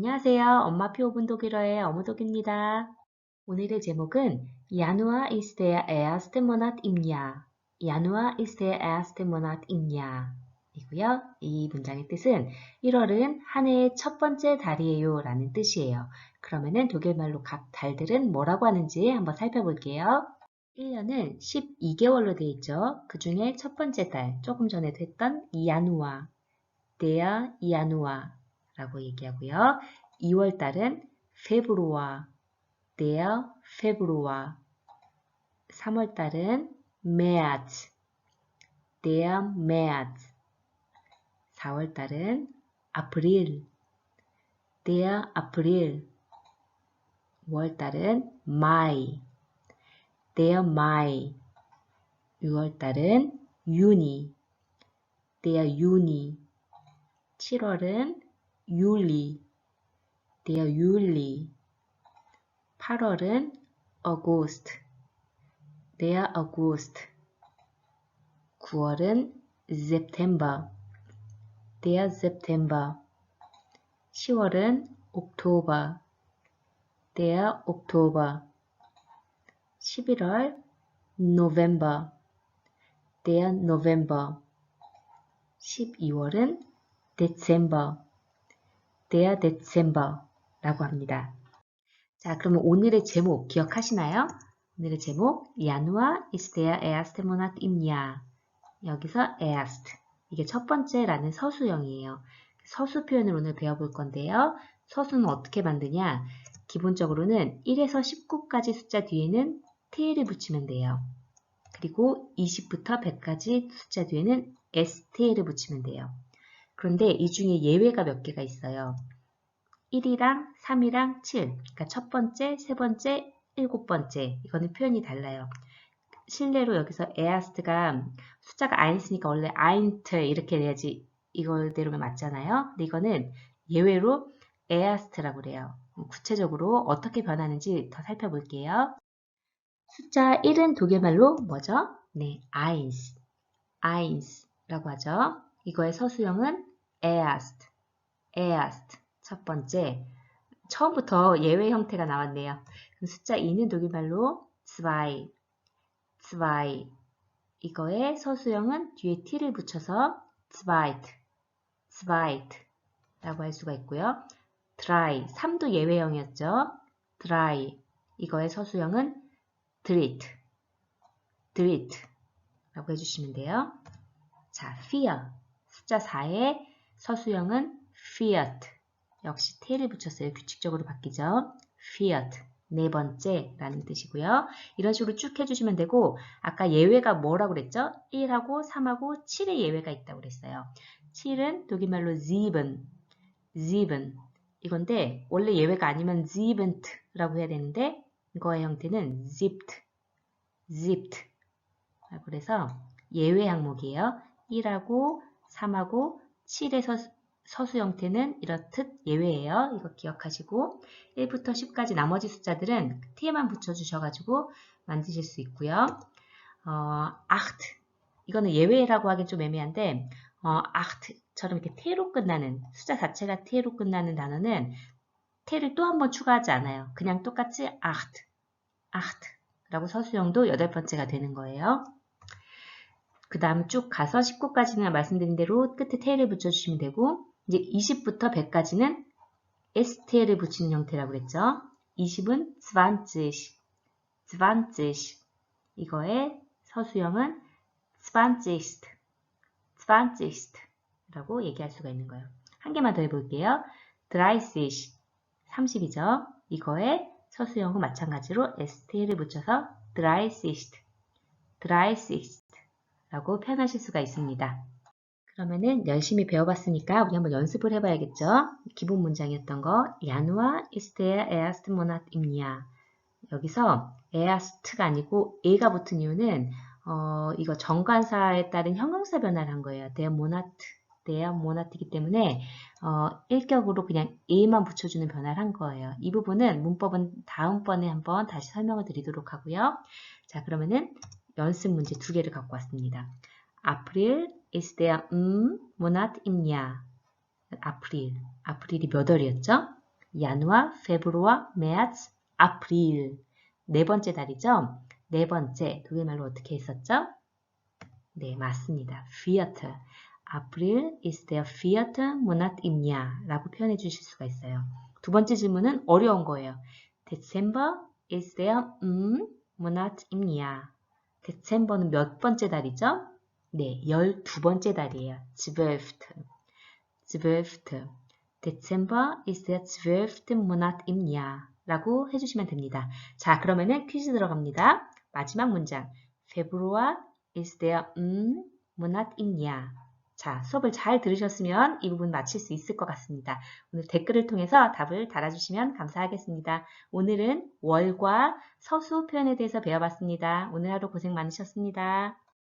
안녕하세요. 엄마표 오분 독일어의 어무독입니다. 오늘의 제목은 Januar ist der erste Monat im Jahr. Januar ist der erste Monat im Jahr. 이고요. 이 문장의 뜻은 1월은 한 해의 첫 번째 달이에요 라는 뜻이에요. 그러면은 독일말로 각 달들은 뭐라고 하는지 한번 살펴볼게요. 1년은 12개월로 되어 있죠. 그 중에 첫 번째 달, 조금 전에도 했던 야누아, der Januar 라고 얘기하고요. 2월 달은 Februar, der Februar. 3월 달은 März, der März. 4월 달은 April, der April. 5월 달은 Mai, der Mai. 6월 달은 Juni, der Juni. 7월은 율리, der 율리. 8월은 August, der August. 9월은 September, der September. 10월은 Oktober, der Oktober. 11월 November, der November. 12월은 Dezember, der Dezember라고 합니다. 자, 그러면 오늘의 제목 기억하시나요? 오늘의 제목 Januar ist der erste Monat im Jahr. 여기서 erst 이게 첫 번째라는 서수형이에요. 서수 표현을 오늘 배워볼 건데요. 서수는 어떻게 만드냐? 기본적으로는 1에서 19까지 숫자 뒤에는 테일을 붙이면 돼요. 그리고 20부터 100까지 숫자 뒤에는 STL을 붙이면 돼요. 그런데 이 중에 예외가 몇 개가 있어요. 1이랑 3이랑 7, 그러니까 첫 번째, 세 번째, 일곱 번째 이거는 표현이 달라요. 실례로 여기서 에아스트가 숫자가 안 있으니까 원래 아인트 이렇게 돼야지 이거대로면 맞잖아요. 근데 이거는 예외로 에아스트라고 그래요. 구체적으로 어떻게 변하는지 더 살펴볼게요. 숫자 1은 독일말로 뭐죠? 네, eins, eins라고 하죠. 이거의 서수형은 erst, erst 첫 번째. 처음부터 예외 형태가 나왔네요. 숫자 2는 독일말로 zwei, zwei. 이거의 서수형은 뒤에 t를 붙여서 zweit, zweit 라고 할 수가 있고요. drei, 3도 예외형이었죠. drei. 이거의 서수형은 dritt, dritt 라고 해주시면 돼요. 자, vier. 숫자 4의 서수형은 Fiat. 역시 t를 붙였어요. 규칙적으로 바뀌죠. Fiat. 네 번째 라는 뜻이고요. 이런 식으로 쭉 해주시면 되고 아까 예외가 뭐라고 그랬죠? 1하고 3하고 7의 예외가 있다고 그랬어요. 7은 독일말로 sieben, sieben 이건데 원래 예외가 아니면 siebent라고 해야 되는데 이거의 형태는 zipped, zipped 그래서 예외 항목이에요. 1하고 3하고 7의 서, 서수 형태는 이렇듯 예외예요. 이거 기억하시고 1부터 10까지 나머지 숫자들은 t에만 붙여주셔가지고 만드실 수 있고요. 어, acht 이거는 예외라고 하긴 좀 애매한데 어, acht처럼 이렇게 t로 끝나는 숫자 자체가 t로 끝나는 단어는 t를 또 한 번 추가하지 않아요. 그냥 똑같이 acht, acht라고 서수형도 여덟 번째가 되는 거예요. 그 다음 쭉 가서 19까지는 말씀드린 대로 끝에 테일을 붙여주시면 되고 이제 20부터 100까지는 STL을 붙이는 형태라고 그랬죠. 20은 20, 20 이거의 서수형은 20, 20 라고 얘기할 수가 있는 거예요. 한 개만 더 해볼게요. 30, 30이죠. 이거의 서수형은 마찬가지로 STL을 붙여서 30, 30 라고 표현하실 수가 있습니다. 그러면은 열심히 배워봤으니까 우리 한번 연습을 해봐야겠죠? 기본 문장이었던 거 der erste Monat im Jahr 여기서 erst가 아니고 e가 붙은 이유는 어, 이거 정관사에 따른 형용사 변화를 한 거예요. der Monat, der Monat이기 때문에 어, 일격으로 그냥 e만 붙여주는 변화를 한 거예요. 이 부분은 문법은 다음번에 한번 다시 설명을 드리도록 하고요. 자 그러면은 연습 문제 두 개를 갖고 왔습니다. April ist der m Monat. 아프릴. 아프릴이 몇 월이었죠? 야누아, 페브루아, 메아츠, 아프릴. 네 번째 달이죠? 네 번째, 독일말로 어떻게 했었죠? 네, 맞습니다. Vierte. 아프릴 is der vierte Monat im Jahr 라고 표현해 주실 수가 있어요. 두 번째 질문은 어려운 거예요. Dezember is der m Monat. 데셈버는 몇 번째 달이죠? 네, 12번째 달이에요. 12. 12. Dezember ist der 12. Monat im Jahr 라고 해주시면 됩니다. 자, 그러면은 퀴즈 들어갑니다. 마지막 문장. Februar ist der m Monat im Jahr. 자, 수업을 잘 들으셨으면 이 부분 맞힐 수 있을 것 같습니다. 오늘 댓글을 통해서 답을 달아주시면 감사하겠습니다. 오늘은 월과 서수 표현에 대해서 배워봤습니다. 오늘 하루 고생 많으셨습니다.